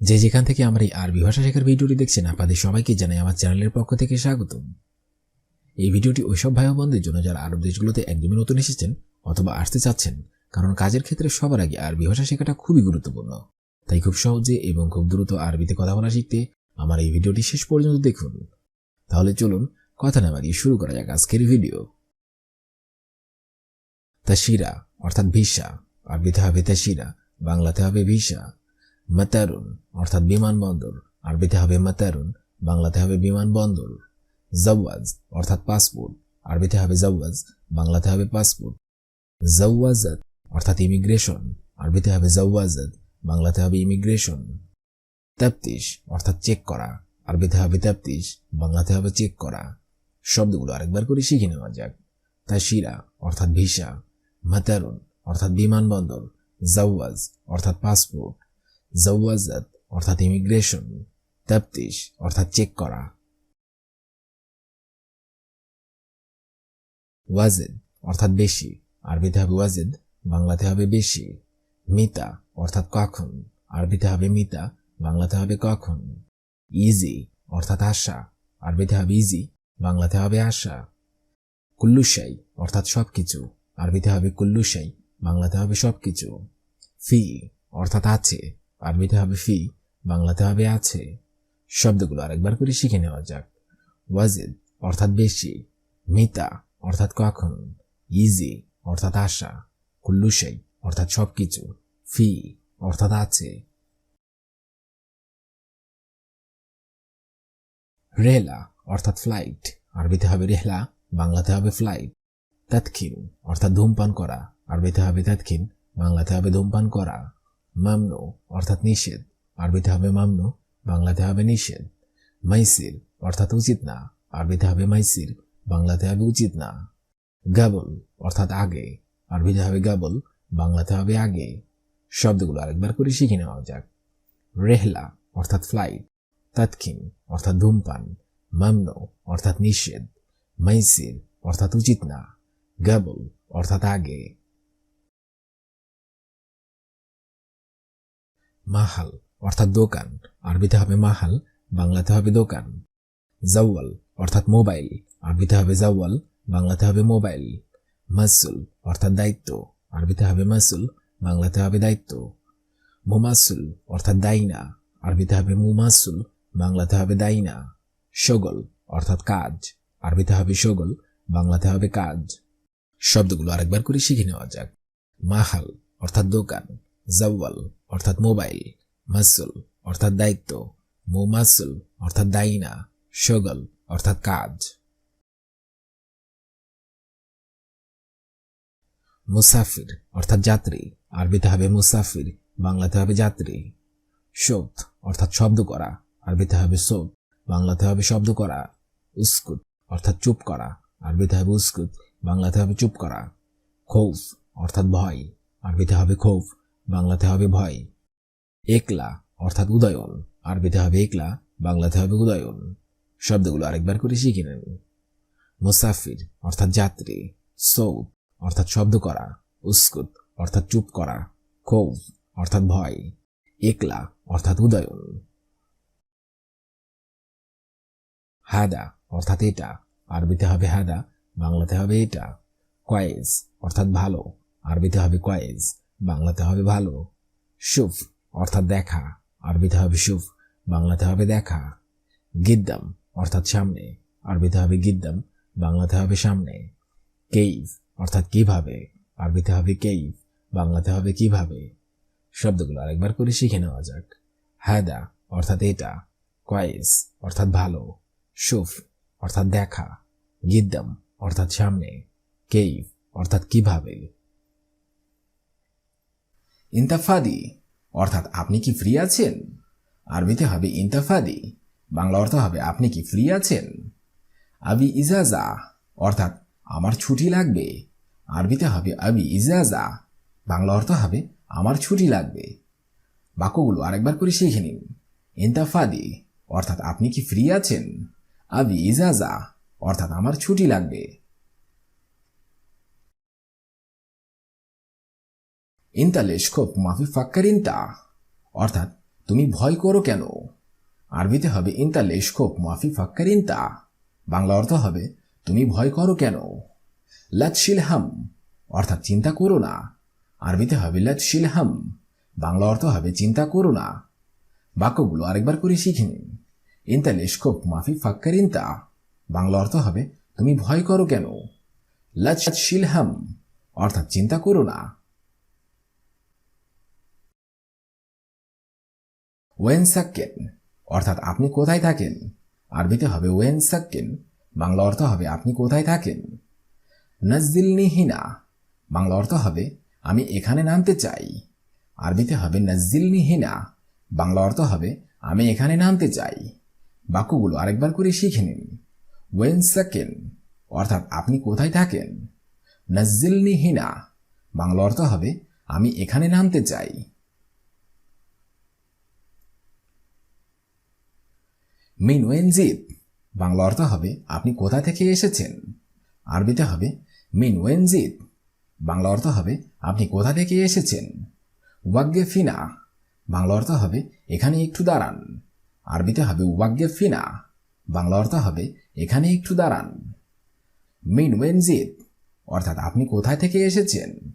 যে যেখান থেকে আমার এই আরবি ভাষা শেখার ভিডিওটি দেখছেন, আপনাদের সবাইকে জানাই আমার চ্যানেলের পক্ষ থেকে স্বাগত এই ভিডিওটি ওইসব ভাই বোনদের জন্য যারা আরব দেশগুলোতে একদমই নতুন এসেছেন অথবা আসতে চাচ্ছেন, কারণ কাজের ক্ষেত্রে সবার আগে আরবি ভাষা শেখাটা খুবই গুরুত্বপূর্ণ। তাই খুব সহজে এবং খুব দ্রুত আরবিতে কথা বলা শিখতে আমার এই ভিডিওটি শেষ পর্যন্ত দেখুন। তাহলে চলুন, কথা না বাড়িয়ে শুরু করা যাক আজকের ভিডিও। তাশিরা অর্থাৎ ভিসা। আরবিতে হবে তাশিরা বাংলাতে হবে ভিসা। মাতারুন, অর্থাৎ বিমানবন্দর। আরবিতে হবে মাতারুন, বাংলাতে হবে বিমানবন্দর। জওয়াজ, অর্থাৎ পাসপোর্ট। আরবিতে হবে জওয়াজ, বাংলাতে হবে পাসপোর্ট। জওয়াজাত, অর্থাৎ ইমিগ্রেশন। আরবিতে হবে জওয়াজাত, বাংলাতে হবে ইমিগ্রেশন। তাপ্তিশ, অর্থাৎ চেক করা। আরবিতে হবে তাপ্তিশ, বাংলাতে হবে চেক করা। শব্দগুলো আরেকবার করে শিখে নেওয়া যাক। তাশিরা অর্থাৎ ভিসা। মাতারুন, অর্থাৎ বিমানবন্দর। জওয়াজ, অর্থাৎ পাসপোর্ট। জওয়াজাত, অর্থাৎ ইমিগ্রেশন তাপ্তিশ, অর্থাৎ চেক করা। ওয়াজেদ, অর্থাৎ বেশি। আরবিতে হবে ওয়াজেদ, বাংলাতে হবে বেশি। মিতা, অর্থাৎ কখন। আরবিতে হবে মিতা, বাংলাতে হবে কখন। ইজি, অর্থাৎ আশা। আরবিতে হবে ইজি, বাংলাতে হবে আশা। কুল্লুসাই অর্থাৎ সব কিছু আরবিতে হবে কুল্লুসাই বাংলাতে হবে সব কিছু ফি, অর্থাৎ আছে। আরবিতে হবে ফি, বাংলাতে হবে আছে। শব্দগুলো আরেকবার করে শিখে নেওয়া যাক। ওয়াজিদ, অর্থাৎ বেশি। মিতা, অর্থাৎ কখন। ইজি, অর্থাৎ আশা। কুল্লুসাই অর্থাৎ সবকিছু। ফি, অর্থাৎ আছে। রেলা অর্থাৎ ফ্লাইট। আরবিতে হবে রেহলা, বাংলাতে হবে ফ্লাইট। তাৎক্ষিন অর্থাৎ ধূমপান করা। আরবিতে হবে তাৎক্ষিন বাংলাতে হবে ধূমপান করা। মামনু, অর্থাৎ নিষেধ। আরবিতে হবে মামনু, বাংলাতে হবে নিষেধ। মাইসির, অর্থাৎ উচিত না। আরবিতে হবে মাইসির, বাংলাতে হবে উচিত না। গাবল, অর্থাৎ আগে। আরবিতে হবে গাবল, বাংলাতে হবে আগে। শব্দগুলো আরেকবার করে শিখে নেওয়া যাক। রেহলা, অর্থাৎ ফ্লাইট তাৎক্ষিন অর্থাৎ ধূমপান। মামনো, অর্থাৎ নিষেধ। মাইসির, অর্থাৎ উচিত না। গাবল, অর্থাৎ আগে। মাহাল, অর্থাৎ দোকান। আরবিতে হবে মাহাল, বাংলাতে হবে দোকান। জাওয়াল, অর্থাৎ মোবাইল। আরবিতে হবে জাওয়াল, বাংলাতে হবে মোবাইল। মাসুল, অর্থাৎ দায়িত্ব। আরবিতে হবে মাসুল, বাংলাতে হবে দায়িত্ব। মুমাসুল, অর্থাৎ দাইনা আরবিতে হবে মুমাসুল, বাংলাতে হবে দাইনা শগল অর্থাৎ কাজ। আরবিতে হবে শগল বাংলাতে হবে কাজ। শব্দগুলো আরেকবার করে শিখে নেওয়া যাক। মাহাল, অর্থাৎ দোকান। জাওয়াল অর্থাৎ মোবাইল, মাসুল, অর্থাৎ দায়িত্ব, মুমাসুল, অর্থাৎ দাইনা শগল অর্থাৎ কাজ। মুসাফির, অর্থাৎ যাত্রী, আরবিতে হবে মুসাফির, বাংলাতে হবে যাত্রী। সৌত অর্থাৎ শব্দ করা, আরবিতে হবে সৌত বাংলাতে হবে শব্দ করা। উস্কুত, অর্থাৎ চুপ করা, আরবিতে হবে উস্কুত, বাংলাতে হবে চুপ করা। খৌফ, অর্থাৎ ভয়, আরবিতে হবে খৌফ বাংলাতে হবে ভয়। একলা, অর্থাৎ উদয়ন। আরবিতে হবে একলা, বাংলাতে হবে উদয়ন। শব্দগুলো আরেকবার করে শিখে নেন। মুসাফির, অর্থাৎ যাত্রী। সৌদ অর্থাৎ শব্দ করা। উস্কুত, অর্থাৎ চুপ করা। খৌফ অর্থাৎ ভয়। একলা, অর্থাৎ উদয়ন। হাদা, অর্থাৎ এটা। আরবিতে হবে হাদা, বাংলাতে হবে এটা। কয়েজ, অর্থাৎ ভালো। আরবিতে হবে কয়েজ। বাংলাতে হবে ভালো সুফ অর্থাৎ দেখা। আরবিতে হবে সুফ বাংলাতে হবে দেখা। গিদ্দাম, অর্থাৎ সামনে। আরবিতে হবে গিদ্দাম, বাংলাতে হবে সামনে। কেইভ, অর্থাৎ কীভাবে? আরবিতে হবে কেইভ, বাংলাতে হবে কীভাবে? শব্দগুলো আরেকবার করে শিখে নেওয়া যাক। হায়দা, অর্থাৎ এটা। কয়েস অর্থাৎ ভালো। সুফ অর্থাৎ দেখা। গিদ্দাম, অর্থাৎ সামনে। কেইভ, অর্থাৎ কীভাবে? ইন্তাফাদি। অর্থাৎ আপনি কি ফ্রি আছেন? আরবিতে হবে ইন্তাফাদি। বাংলা অর্থ হবে, আপনি কি ফ্রি আছেন? আবি ইজাজা। অর্থাৎ আমার ছুটি লাগবে। আরবিতে হবে আবি ইজাজা। বাংলা অর্থ হবে, আমার ছুটি লাগবে। বাক্যগুলো আরেকবার করে শিখে নিন। ইন্তাফাদি। অর্থাৎ আপনি কি ফ্রি আছেন? আবি ইজাজা। অর্থাৎ আমার ছুটি লাগবে। ইন্তা লেশকোপ মাফি ফাক্কার ইন্তা। অর্থাৎ, তুমি ভয় করো কেন? আরবিতে হবে ইনতা লেশখোক মাফি ফাক্কার ইনতা। বাংলা অর্থ হবে, তুমি ভয় করো কেন? লৎশিল হাম, অর্থাৎ চিন্তা করো না। আরবিতে হবে লৎশিল হাম, বাংলা অর্থ হবে চিন্তা করো না। বাক্যগুলো আরেকবার করে শিখে নিন। ইনতা লেশখোক মাফি ফাক্কার ইনতা। বাংলা অর্থ হবে, তুমি ভয় করো কেন? লৎশিল হাম, অর্থাৎ চিন্তা করো না। ওয়েন সাক্কেন। অর্থাৎ আপনি কোথায় থাকেন? আরবিতে হবে ওয়েন সাক্কেন, বাংলা অর্থ হবে আপনি কোথায় থাকেন? নজদিলনি হিনা, বাংলা অর্থ হবে আমি এখানে নামতে চাই। আরবিতে হবে নজদিলনি হিনা, বাংলা অর্থ হবে আমি এখানে নামতে চাই। বাক্যগুলো আরেকবার করে শিখে নিন। ওয়েন সাকেন অর্থাৎ আপনি কোথায় থাকেন? নজদিলনি হিনা, বাংলা অর্থ হবে আমি এখানে নামতে চাই। মিন ওয়েনজিব বাংলা অর্থ হবে, আপনি কোথা থেকে এসেছেন? আরবিতে হবে, মিন ওয়েনজিব বাংলা অর্থ হবে, আপনি কোথা থেকে এসেছেন? ওয়াগ্গে ফিনা, বাংলা অর্থ হবে, এখানে একটু দাঁড়ান। আরবিতে হবে, ওয়াগ্গে ফিনা, বাংলা অর্থ হবে, এখানে একটু দাঁড়ান। মিন ওয়েনজিব অর্থাৎ আপনি কোথায় থেকে এসেছেন?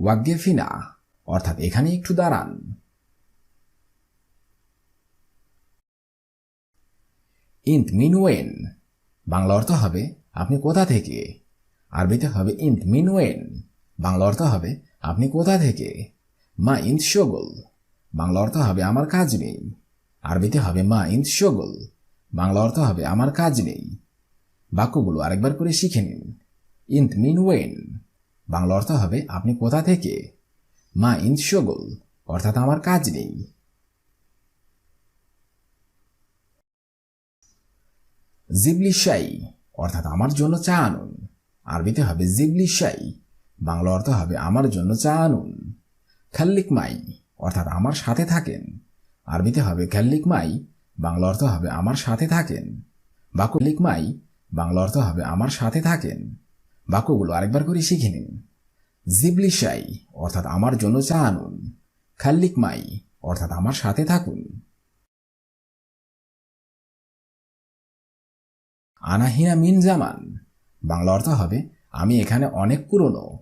ওয়াগ্গে ফিনা, অর্থাৎ এখানে একটু দাঁড়ান। ইন্ত মিনওয়েন বাংলা অর্থ হবে, আপনি কোথা থেকে? আরবিতে হবে ইন্ত মিনওয়েন বাংলা অর্থ হবে, আপনি কোথা থেকে? মা ইন্ত শগল। বাংলা অর্থ হবে, আমার কাজ নেই। আরবিতে হবে, মা ইন্ত শগল। বাংলা অর্থ হবে, আমার কাজ নেই। বাক্যগুলো আরেকবার করে শিখে নিন। ইন্ত মিনওয়েন বাংলা অর্থ হবে, আপনি কোথা থেকে? মা ইন্ত শগল, অর্থাৎ আমার কাজ নেই। জিবলি শাই, অর্থাৎ আমার জন্য চা আনুন। আরবিতে হবে জিবলি শাই, বাংলা অর্থ হবে আমার জন্য চা আনুন। খাল্লিক মাই, অর্থাৎ আমার সাথে থাকেন। আরবিতে হবে খাল্লিক মাই, বাংলা অর্থ হবে আমার সাথে থাকেন। বাক্যলিক মাই, বাংলা অর্থ হবে আমার সাথে থাকেন। বাক্যগুলো আরেকবার করে শিখে নিন। জিবলি শাই, অর্থাৎ আমার জন্য চা আনুন। খাল্লিক মাই, অর্থাৎ আমার সাথে থাকুন। আনাহিনা মিন জামান। বাংলা অর্থ হবে, আমি এখানে অনেক পুরনো।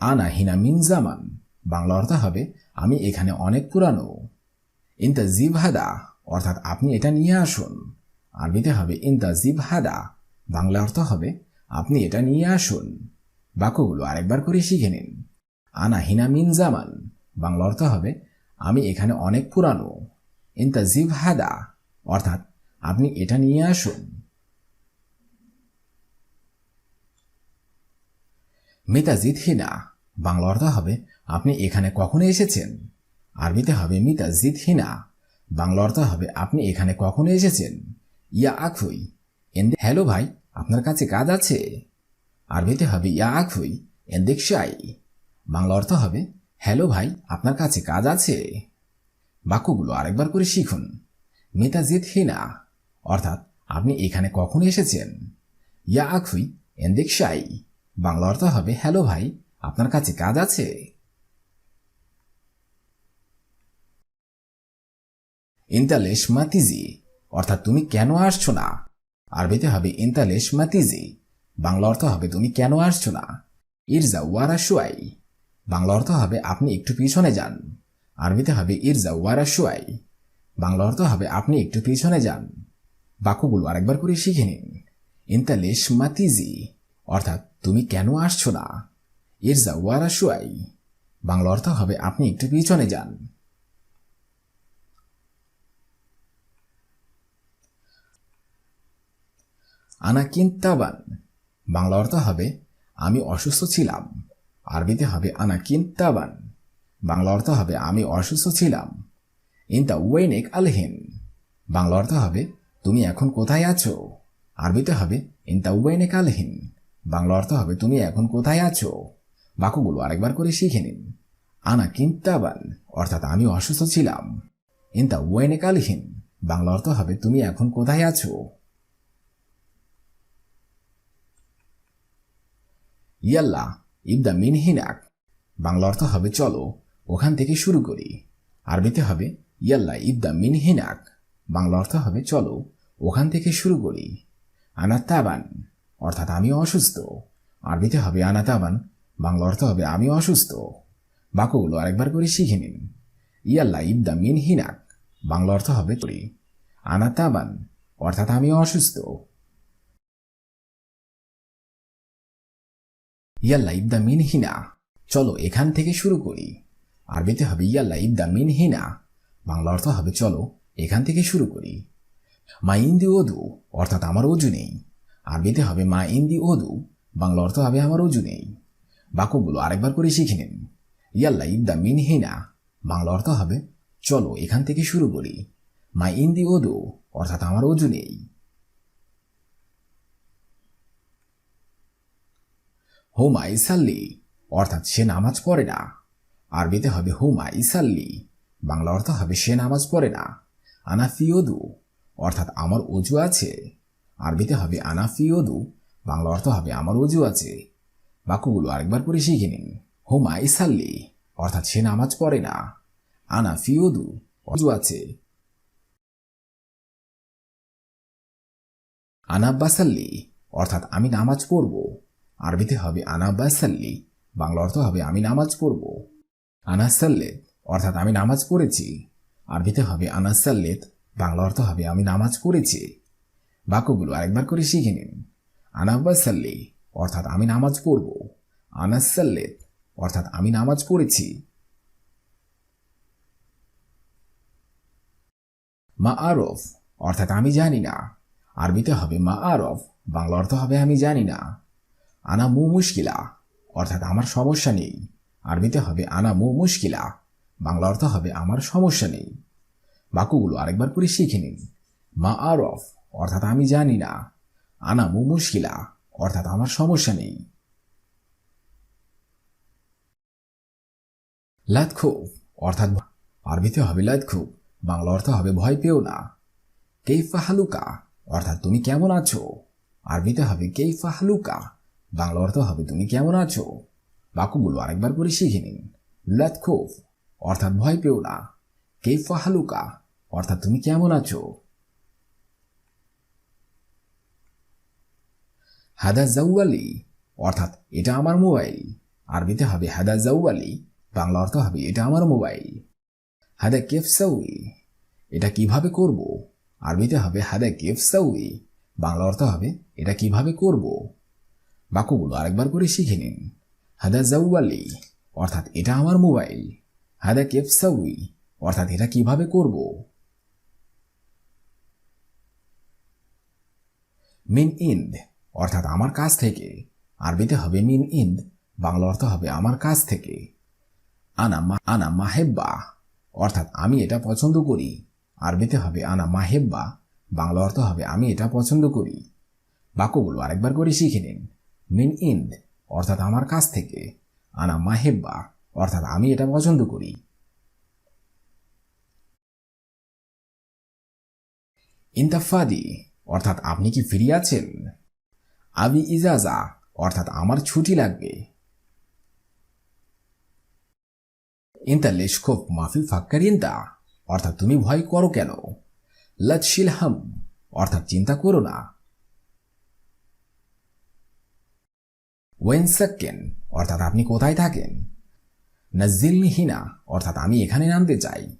আনাহিনা মিন জামান। বাংলা অর্থ হবে, আমি এখানে অনেক পুরানো। ইনতা জিব হাদা অর্থাৎ আপনি এটা নিয়ে আসুন। আরবিতে হবে, ইনতা জিব হাদা বাংলা অর্থ হবে, আপনি এটা নিয়ে আসুন। বাক্যগুলো আরেকবার করে শিখে নিন। আনাহিনা মিন জামান। বাংলা অর্থ হবে, আমি এখানে অনেক পুরানো। ইনতা জিব হাদা অর্থাৎ আপনি এটা নিয়ে আসুন। মিতাজিদ হিনা। বাংলা অর্থ হবে, আপনি এখানে কখন এসেছেন? আরবিতে হবে মিতাজিদ হিনা। বাংলা অর্থ হবে, আপনি এখানে কখন এসেছেন? ইয়া আখুই। এন্দে হ্যালো ভাই, আপনার কাছে কাজ আছে? আরবিতে হবে, ইয়া আখুই, এন্দেক শাই। বাংলা অর্থ হবে, হ্যালো ভাই, আপনার কাছে কাজ আছে? বাক্যগুলো আরেকবার করে শিখুন। মিতাজিদ হিনা। অর্থাৎ, আপনি এখানে কখন এসেছেন? ইয়া আখুই, এন্দেক শাই। বাংলা অর্থ হবে, হ্যালো ভাই, আপনার কাছে কাজ আছে? ইন্তালেশ মাতিজি, অর্থাৎ তুমি কেন আসছো না? আরবিতে হবে, ইন্তালেশ মাতিজি, বাংলা অর্থ হবে, তুমি কেন আসছো না? ইরজা ওয়ারা শুয়াই বাংলা অর্থ হবে, আপনি একটু পিছনে যান। আরবিতে হবে, ইরজা ওয়ারা শুয়াই বাংলা অর্থ হবে, আপনি একটু পিছনে যান। বাক্যগুলো আরেকবার করে শিখে নিন। ইন্তালেশ মাতিজি, অর্থাৎ তুমি কেন আসছো না? ইরজা ওয়ারা শুয়াই বাংলা অর্থ হবে, আপনি একটু পিছনে যান। আনা কিন্তাবান বাংলা অর্থ হবে, আমি অসুস্থ ছিলাম। আরবিতে হবে আনা কিন্তাবান বাংলা অর্থ হবে, আমি অসুস্থ ছিলাম। ইনতা ওয়েনেক আলহিন। বাংলা অর্থ হবে, তুমি এখন কোথায় আছো? আরবিতে হবে ইনতা ওয়েনেক আলহিন। বাংলা অর্থ হবে, তুমি এখন কোথায় আছো? বাক্যগুলো আরেকবার করে শিখে নিন। আনা কিন্তাবান, অর্থাৎ আমি অসুস্থ ছিলাম। ইনতা ওয়েনেক আলহিন বাংলা অর্থ হবে, তুমি এখন কোথায় আছো? ইয়াল্লা, ইবদা মিন হিনাক বাংলা অর্থ হবে, চলো, ওখান থেকে শুরু করি। আরবিতে হবে, ইয়াল্লা, ইবদা মিন হিনাক বাংলা অর্থ হবে, চলো, ওখান থেকে শুরু করি। আনা তাবান অর্থাৎ আমি অসুস্থ। আরবিতে হবে আনা তাবান বাংলা অর্থ হবে আমি অসুস্থ। বাক্যগুলো আরেকবার করে শিখে নিন। ইয়াল্লা ইবদা মিন হিনাক, বাংলা অর্থ হবে করি আনা তাবান অর্থাৎ আমি অসুস্থ। ইয়াল্লা ইবদা মিন হিনা, চলো এখান থেকে শুরু করি। আরবিতে হবে ইয়াল্লা ইবদা মিন হিনা, বাংলা অর্থ হবে চলো এখান থেকে শুরু করি। মা ইন্দি ওদু, অর্থাৎ আমার অজু নেই। আরবিতে হবে মা ইন্দি ওদু, বাংলা অর্থ হবে আমার অজু নেই। বাক্যগুলো আরেকবার করে শিখে নিন। ইয়াল্লা ইবদা মিন হিনা, বাংলা অর্থ হবে, চলো এখান থেকে শুরু করি। মা ইন্দি ওদু, অর্থাৎ আমার অজু নেই। হোমা ইসাল্লি, অর্থাৎ সে নামাজ পড়ে না। আরবিতে হবে হুমা ইসাল্লি, বাংলা অর্থ হবে সে নামাজ পড়ে না। আনাফিওদু অর্থাৎ আমার অজু আছে। আরবিতে হবে আনাফিওদু বাংলা অর্থ হবে আমার অজু আছে। বাক্যগুলো আরেকবার করে শিখে নিন। হুমা ইসাল্লি, অর্থাৎ সে নামাজ পড়ে না। আনাফিওদু অজু আছে। আনাব্বাসাল্লি, অর্থাৎ আমি নামাজ পড়ব। আরবিতে হবে আনাব্বাসাল্লি, বাংলা অর্থ হবে আমি নামাজ পড়ব। আনাসাল্লেদ, অর্থাৎ আমি নামাজ পড়েছি। আরবিতে হবে আনাসাল্লেদ, বাংলা অর্থ হবে আমি নামাজ পড়েছি। বাক্যগুলো আরেকবার করে শিখে নিন। আনাব্বাসাল্লি অর্থাৎ আমি নামাজ পড়ব। আনাসাল্লেদ অর্থাৎ আমি নামাজ পড়েছি। মা আরফ অর্থাৎ আমি জানি না। আরবিতে হবে মা আরফ বাংলা অর্থ হবে আমি জানি না। আনা মু মুশকিলা, অর্থাৎ আমার সমস্যা নেই। আরবিতে হবে আনা মু মুশকিলা, বাংলা অর্থ হবে আমার সমস্যা নেই। বাক্যগুলো আরেকবার করে শিখে নিন। মা আরফ অর্থাৎ আমি জানি না। আনা মু মুশকিলা, অর্থাৎ আমার সমস্যা নেই। লাতখুব অর্থাৎ আরবিতে হবে লাতখুব বাংলা অর্থ হবে ভয় পেও না। কেইফা হালুকা, অর্থাৎ তুমি কেমন আছো? আরবিতে হবে কেইফা হালুকা, বাংলা অর্থ হবে তুমি কেমন আছো? বাক্যগুলো আরেকবার করে শিখে নিন। লাতখুব অর্থাৎ ভয় পেও না। কেইফা হালুকা, অর্থাৎ তুমি কেমন আছো? হাদা জাউয়ালি, অর্থাৎ এটা আমার মোবাইল। আরবিতে হবে হাদা জাউয়ালি, বাংলা অর্থ হবে এটা আমার মোবাইল। হাদা কেফসাউই এটা কীভাবে করব? আরবিতে হবে হাদা কেফসাউই বাংলা অর্থ হবে এটা কীভাবে করব? বাক্যগুলো আরেকবার করে শিখে নিন। হাদা জাউয়ালি, অর্থাৎ এটা আমার মোবাইল। হাদা কেফসাউই অর্থাৎ এটা কীভাবে করব? মিন ইন্দ অর্থাৎ আমার কাছ থেকে। আরবিতে হবে মিন ইন্দ বাংলা অর্থ হবে আমার কাছ থেকে। আনা আনা মাহেব্বা, অর্থাৎ আমি এটা পছন্দ করি। আরবিতে হবে আনা মাহেব্বা, বাংলা অর্থ হবে আমি এটা পছন্দ করি। বাক্যগুলো আরেকবার করে শিখে নিন। মিন ইন্দ অর্থাৎ আমার কাছ থেকে। আনা মাহেব্বা, অর্থাৎ আমি এটা পছন্দ করি। ইন্তাফাদি, অর্থাৎ আপনি কি ফ্রি আছেন? আবি ইজাজা, অর্থাৎ আমার ছুটি লাগবে। ইন্তা লেশখোপ মাফি ফাক্কার ইন্তা, অর্থাৎ তুমি ভয় করো কেন? লৎশিলহাম অর্থাৎ চিন্তা করো না। ওয়েন সাক্কেন, অর্থাৎ আপনি কোথায় থাকেন? নাজিল হিনা অর্থাৎ আমি এখানে নামতে চাই।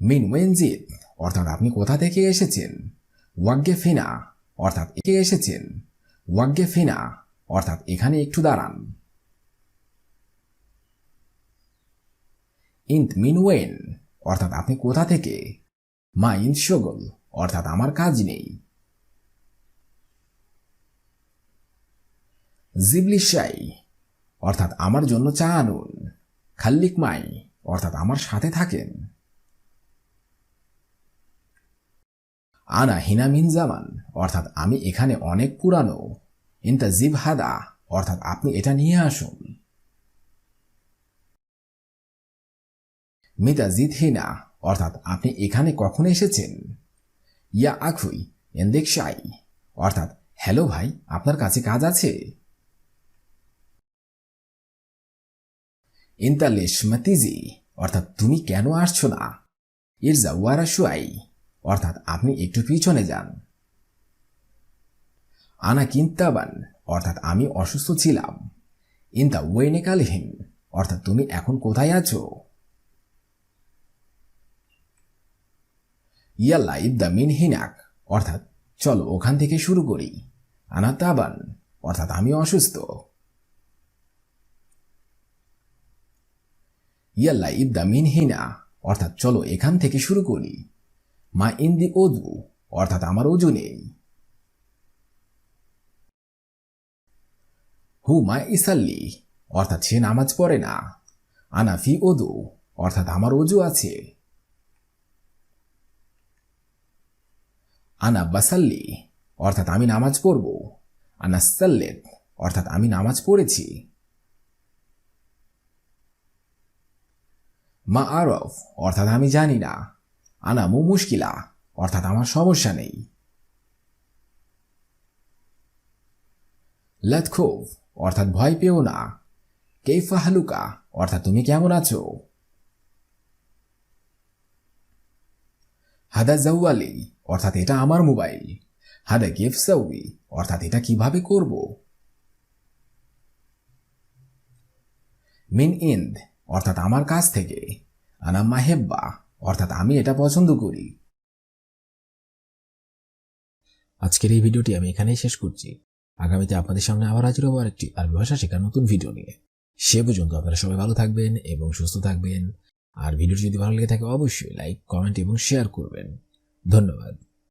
মিন ওয়েনজিত অর্থাৎ আপনি কোথা থেকে এসেছেন? ওয়াগ্গে ফিনা, অর্থাৎ একে এসেছেন। ওয়াগ্গে ফিনা, অর্থাৎ এখানে একটু দাঁড়ান। ইন্ত মিন ওয়েন অর্থাৎ আপনি কোথা থেকে? মা ইন শগল, অর্থাৎ আমার কাজ নেই। জিবলি শাই, অর্থাৎ আমার জন্য চা আনুন। খাল্লিক মাই, অর্থাৎ আমার সাথে থাকেন। আনা হিনা মিন জামান, অর্থাৎ আমি এখানে অনেক পুরানো। ইন্তা জিব হাদা অর্থাৎ আপনি এটা নিয়ে আসুন। মিতা জিদ হিনা অর্থাৎ আপনি এখানে কখন এসেছেন? ইয়া আখুই এন্দেক শাই, অর্থাৎ, হ্যালো ভাই, আপনার কাছে কাজ আছে? ইন্তা লেশমাতিজি, অর্থাৎ, তুমি কেন আসছো না? ইরজা ওয়ারা শুয়াই অর্থাৎ আপনি একটু পিছনে যান। আনা কিন্তাবান, অর্থাৎ আমি অসুস্থ ছিলাম। ইন্তা ওয়েনে কালহীন অর্থাৎ তুমি এখন কোথায় আছো? ইয়াল্লা ইদ্দা মিন হিনাক, অর্থাৎ চলো ওখান থেকে শুরু করি। আনা তাবান, অর্থাৎ আমি অসুস্থ। ইয়াল্লা ইদ্দা মিন হিনা, অর্থাৎ চলো এখান থেকে শুরু করি। মা ইন্দি ওদু অর্থাৎ আমার ওজু নেই। হু মা ইসাল্লি, অর্থাৎ সে নামাজ পড়ে না। আনা ফি ওদু অর্থাৎ আমার ওজু আছে। আনা বাসাল্লি, অর্থাৎ আমি নামাজ পড়ব। আনা সাল্লেত অর্থাৎ আমি নামাজ পড়েছি। মা আরফ, অর্থাৎ আমি জানি না। আনা মু মুশকিলা, অর্থাৎ আমার সমস্যা নেই। লতখোভ অর্থাৎ ভয় পেও না। কেইফা হালুকা, অর্থাৎ তুমি কেমন আছো? হাদা জাউয়ালি অর্থাৎ এটা আমার মোবাইল। হাদা গিফট সাউই অর্থাৎ এটা কীভাবে করব? মিন ইন্দ, অর্থাৎ আমার কাছ থেকে। আনা মাহেব্বা অর্থাৎ আমি এটা পছন্দ করি। আজকের এই ভিডিওটি আমি এখানেই শেষ করছি। আগামীতে আপনাদের সামনে আবার হাজির হব আরেকটি আরবি ভাষা শেখার নতুন ভিডিও নিয়ে। সে পর্যন্ত আপনারা সবাই ভালো থাকবেন এবং সুস্থ থাকবেন। আর ভিডিওটি যদি ভালো লেগে থাকে, অবশ্যই লাইক, কমেন্ট এবং শেয়ার করবেন। ধন্যবাদ।